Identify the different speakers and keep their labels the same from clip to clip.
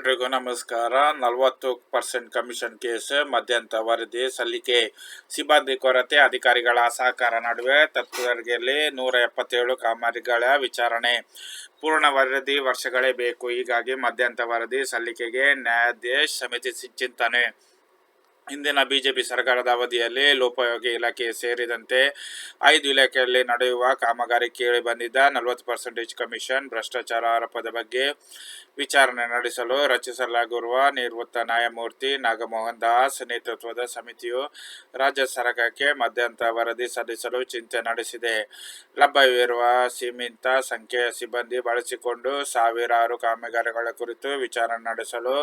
Speaker 1: ಎಲ್ರಿಗೂ ನಮಸ್ಕಾರ. ನಲವತ್ತು ಪರ್ಸೆಂಟ್ ಕಮಿಷನ್ ಕೇಸ್ ಮಧ್ಯಂತ ವರದಿ ಸಲ್ಲಿಕೆ. ಸಿಬ್ಬಂದಿ ಕೊರತೆ, ಅಧಿಕಾರಿಗಳ ಸಹಕಾರ ನಡುವೆ ತತ್ವರ್ಗಿಯಲ್ಲಿ ನೂರ ಎಪ್ಪತ್ತೇಳು ಕಾಮಗಾರಿಗಳ ವಿಚಾರಣೆ. ಪೂರ್ಣ ವರದಿ ವರ್ಷಗಳೇ ಬೇಕು. ಹೀಗಾಗಿ ಮಧ್ಯಂತರ ವರದಿ ಸಲ್ಲಿಕೆಗೆ ನ್ಯಾಯಾಧೀಶ ಸಮಿತಿ ಚಿಂತನೆ. ಹಿಂದಿನ ಬಿಜೆಪಿ ಸರ್ಕಾರದ ಅವಧಿಯಲ್ಲಿ ಲೋಪಯೋಗಿ ಇಲಾಖೆ ಸೇರಿದಂತೆ ಐದು ಇಲಾಖೆಯಲ್ಲಿ ನಡೆಯುವ ಕಾಮಗಾರಿ ಕೇಳಿ ಬಂದಿದ್ದ ನಲವತ್ತು ಪರ್ಸೆಂಟೇಜ್ ಕಮಿಷನ್ ಭ್ರಷ್ಟಾಚಾರ ಆರೋಪದ ಬಗ್ಗೆ ವಿಚಾರಣೆ ನಡೆಸಲು ರಚಿಸಲಾಗಿರುವ ನಿವೃತ್ತ ನ್ಯಾಯಮೂರ್ತಿ ನಾಗಮೋಹನ್ ದಾಸ್ ನೇತೃತ್ವದ ಸಮಿತಿಯು ರಾಜ್ಯ ಸರ್ಕಾರಕ್ಕೆ ಮಧ್ಯಂತರ ವರದಿ ಸಲ್ಲಿಸಲು ಚಿಂತೆ ನಡೆಸಿದೆ. ಲಭ್ಯವಿರುವ ಸೀಮಿತ ಸಂಖ್ಯೆಯ ಸಿಬ್ಬಂದಿ ಬಳಸಿಕೊಂಡು ಸಾವಿರಾರು ಕಾಮಗಾರಿಗಳ ಕುರಿತು ವಿಚಾರಣೆ ನಡೆಸಲು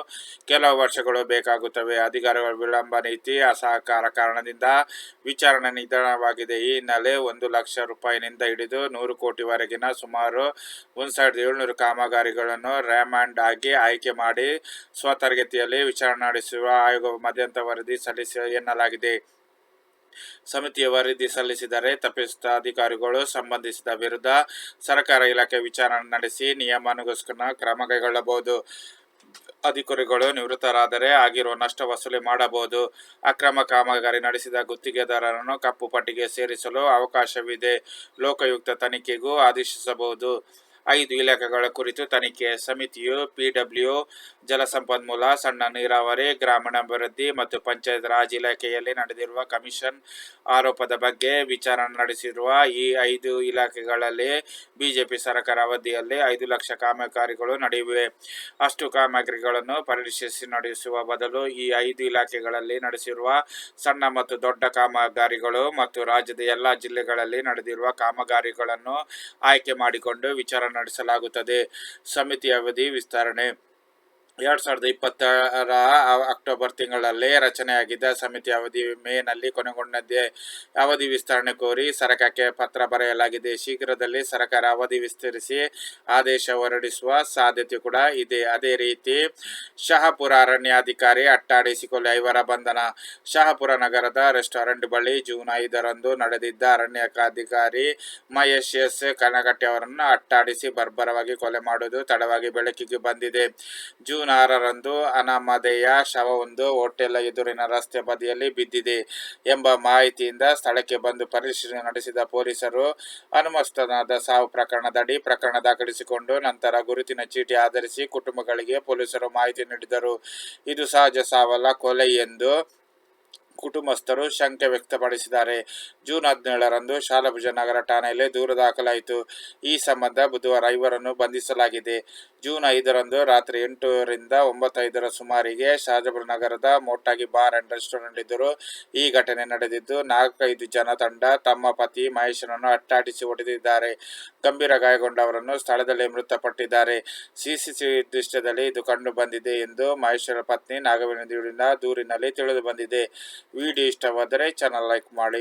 Speaker 1: ಕೆಲವು ವರ್ಷಗಳು ಬೇಕಾಗುತ್ತವೆ. ಅಧಿಕಾರಿಗಳ ವಿಳಂಬ ನೀತಿ ಅಸಹಕಾರ ಕಾರಣದಿಂದ ವಿಚಾರಣೆ ನಿಧಾನವಾಗಿದೆ. ಈ ಹಿನ್ನೆಲೆ ಒಂದು ಲಕ್ಷ ರೂಪಾಯಿನಿಂದ ಹಿಡಿದು ನೂರು ಕೋಟಿವರೆಗಿನ ಸುಮಾರು ಒಂದು ಸಾವಿರದ ಏಳ್ನೂರು ಕಾಮಗಾರಿಗಳನ್ನು ರ್ಯಾಮಾಂಡ್ ಆಗಿ ಆಯ್ಕೆ ಮಾಡಿ ಸ್ವತರಗತಿಯಲ್ಲಿ ವಿಚಾರಣೆ ನಡೆಸುವ ಆಯೋಗ ಮಧ್ಯಂತರ ವರದಿ ಸಲ್ಲಿಸಿ ಎನ್ನಲಾಗಿದೆ. ಸಮಿತಿಯ ವರದಿ ಸಲ್ಲಿಸಿದರೆ ತಪ್ಪಿಸಿದ ಅಧಿಕಾರಿಗಳು ಸಂಬಂಧಿಸಿದ ವಿರುದ್ಧ ಸರ್ಕಾರ ಇಲಾಖೆ ವಿಚಾರಣೆ ನಡೆಸಿ ನಿಯಮಾನುಗೋಸ್ಕರ ಕ್ರಮ ಕೈಗೊಳ್ಳಬಹುದು. ಅಧಿಕಾರಿಗಳು ನಿವೃತ್ತರಾದರೆ ಆಗಿರುವ ನಷ್ಟ ವಸೂಲಿ ಮಾಡಬಹುದು. ಅಕ್ರಮ ಕಾಮಗಾರಿ ನಡೆಸಿದ ಗುತ್ತಿಗೆದಾರರನ್ನು ಕಪ್ಪು ಪಟ್ಟಿಗೆ ಸೇರಿಸಲು ಅವಕಾಶವಿದೆ. ಲೋಕಾಯುಕ್ತ ತನಿಖೆಗೂ ಆದೇಶಿಸಬಹುದು. ಐದು ಇಲಾಖೆಗಳ ಕುರಿತು ತನಿಖೆ ಸಮಿತಿಯು ಪಿಡಬ್ಲ್ಯೂ ಜಲಸಂಪನ್ಮೂಲ, ಸಣ್ಣ ನೀರಾವರಿ, ಗ್ರಾಮೀಣಾಭಿವೃದ್ಧಿ ಮತ್ತು ಪಂಚಾಯತ್ ರಾಜ್ ಇಲಾಖೆಯಲ್ಲಿ ನಡೆದಿರುವ ಕಮಿಷನ್ ಆರೋಪದ ಬಗ್ಗೆ ವಿಚಾರಣೆ ನಡೆಸಿರುವ ಈ ಐದು ಇಲಾಖೆಗಳಲ್ಲಿ ಬಿಜೆಪಿ ಸರ್ಕಾರ ಅವಧಿಯಲ್ಲಿ ಐದು ಲಕ್ಷ ಕಾಮಗಾರಿಗಳು ನಡೆಯುವೆ. ಅಷ್ಟು ಕಾಮಗಾರಿಗಳನ್ನು ಪರಿಶೀಲಿಸಿ ನಡೆಸುವ ಬದಲು ಈ ಐದು ಇಲಾಖೆಗಳಲ್ಲಿ ನಡೆಸಿರುವ ಸಣ್ಣ ಮತ್ತು ದೊಡ್ಡ ಕಾಮಗಾರಿಗಳು ಮತ್ತು ರಾಜ್ಯದ ಎಲ್ಲ ಜಿಲ್ಲೆಗಳಲ್ಲಿ ನಡೆದಿರುವ ಕಾಮಗಾರಿಗಳನ್ನು ಆಯ್ಕೆ ಮಾಡಿಕೊಂಡು ವಿಚಾರಣೆ ನಡೆಸಲಾಗುತ್ತದೆ. ಸಮಿತಿ ಅವಧಿ ವಿಸ್ತರಣೆ. ಎರಡ್ ಸಾವಿರದ ಇಪ್ಪತ್ತರ ಅಕ್ಟೋಬರ್ ತಿಂಗಳಲ್ಲಿ ರಚನೆಯಾಗಿದ್ದ ಸಮಿತಿ ಅವಧಿ ಮೇನಲ್ಲಿ ಕೊನೆಗೊಂಡಿದೆ ಅವಧಿ ವಿಸ್ತರಣೆ ಕೋರಿ ಸರ್ಕಾರಕ್ಕೆ ಪತ್ರ ಬರೆಯಲಾಗಿದೆ. ಶೀಘ್ರದಲ್ಲಿ ಸರ್ಕಾರ ಅವಧಿ ವಿಸ್ತರಿಸಿ ಆದೇಶ ಹೊರಡಿಸುವ ಸಾಧ್ಯತೆ ಕೂಡ ಇದೆ. ಅದೇ ರೀತಿ ಶಹಾಪುರ ಅರಣ್ಯಾಧಿಕಾರಿ ಅಟ್ಟಾಡಿಸಿಕೊಳ್ಳಿ ಐವರ ಬಂಧನ. ಶಹಾಪುರ ನಗರದ ರೆಸ್ಟೋರೆಂಟ್ ಬಳಿ ಜೂನ್ ಐದರಂದು ನಡೆದಿದ್ದ ಅರಣ್ಯಕಾಧಿಕಾರಿ ಮಹೇಶ್ ಎಸ್ ಕನಗಟ್ಟೆ ಅವರನ್ನು ಅಟ್ಟಾಡಿಸಿ ಬರ್ಬರವಾಗಿ ಕೊಲೆ ಮಾಡುವುದು ತಡವಾಗಿ ಬೆಳಕಿಗೆ ಬಂದಿದೆ. ಜೂನ್ ಆರರಂದು ಅನಾಮಧೇಯ ಶವವೊಂದು ಹೋಟೆಲ್ ಎದುರಿನ ರಸ್ತೆ ಬದಿಯಲ್ಲಿ ಬಿದ್ದಿದೆ ಎಂಬ ಮಾಹಿತಿಯಿಂದ ಸ್ಥಳಕ್ಕೆ ಬಂದು ಪರಿಶೀಲನೆ ನಡೆಸಿದ ಪೊಲೀಸರು, ಅನುಮಸ್ತನಾದ ಸಾವು ಪ್ರಕರಣದಡಿ ಪ್ರಕರಣ ದಾಖಲಿಸಿಕೊಂಡು ನಂತರ ಗುರುತಿನ ಚೀಟಿ ಆಧರಿಸಿ ಕುಟುಂಬಗಳಿಗೆ ಪೊಲೀಸರು ಮಾಹಿತಿ ನೀಡಿದರು. ಇದು ಸಹಜ ಸಾವಲ್ಲ, ಕೊಲೆ ಎಂದು ಕುಟುಂಬಸ್ಥರು ಶಂಕೆ ವ್ಯಕ್ತಪಡಿಸಿದ್ದಾರೆ. ಜೂನ್ ಹದಿನೇಳರಂದು ಶಾಲಭುಜನಗರ ಠಾಣೆಯಲ್ಲಿ ದೂರು ದಾಖಲಾಯಿತು. ಈ ಸಂಬಂಧ ಬುಧವಾರ ಐವರನ್ನು ಬಂಧಿಸಲಾಗಿದೆ. ಜೂನ್ ಐದರಂದು ರಾತ್ರಿ ಎಂಟರಿಂದ ಒಂಬತ್ತೈದರ ಸುಮಾರಿಗೆ ಶಾಜಪುರ ನಗರದ ಮೋಟಾಗಿ ಬಾರ್ ಅಂಡ್ ರೆಸ್ಟೋರೆಂಟ್ ಇದ್ದರು. ಈ ಘಟನೆ ನಡೆದಿದ್ದು, ನಾಲ್ಕೈದು ಜನ ತಂಡ ತಮ್ಮ ಪತಿ ಮಹೇಶನನ್ನು ಅಟ್ಟಾಡಿಸಿ ಹೊಡೆದಿದ್ದಾರೆ. ಗಂಭೀರ ಗಾಯಗೊಂಡವರನ್ನು ಸ್ಥಳದಲ್ಲೇ ಮೃತಪಟ್ಟಿದ್ದಾರೆ. ಸಿಸಿಟಿವಿ ದೃಶ್ಯದಲ್ಲಿ ಇದು ಕಂಡು ಬಂದಿದೆ ಎಂದು ಮಹೇಶ್ವರ ಪತ್ನಿ ನಾಗವೇಂದ್ರ ದೂರಿನಲ್ಲಿ ತಿಳಿದು ಬಂದಿದೆ. ವಿಡಿಯೋ ಇಷ್ಟವಾದರೆ ಚಾನಲ್ ಲೈಕ್ ಮಾಡಿ.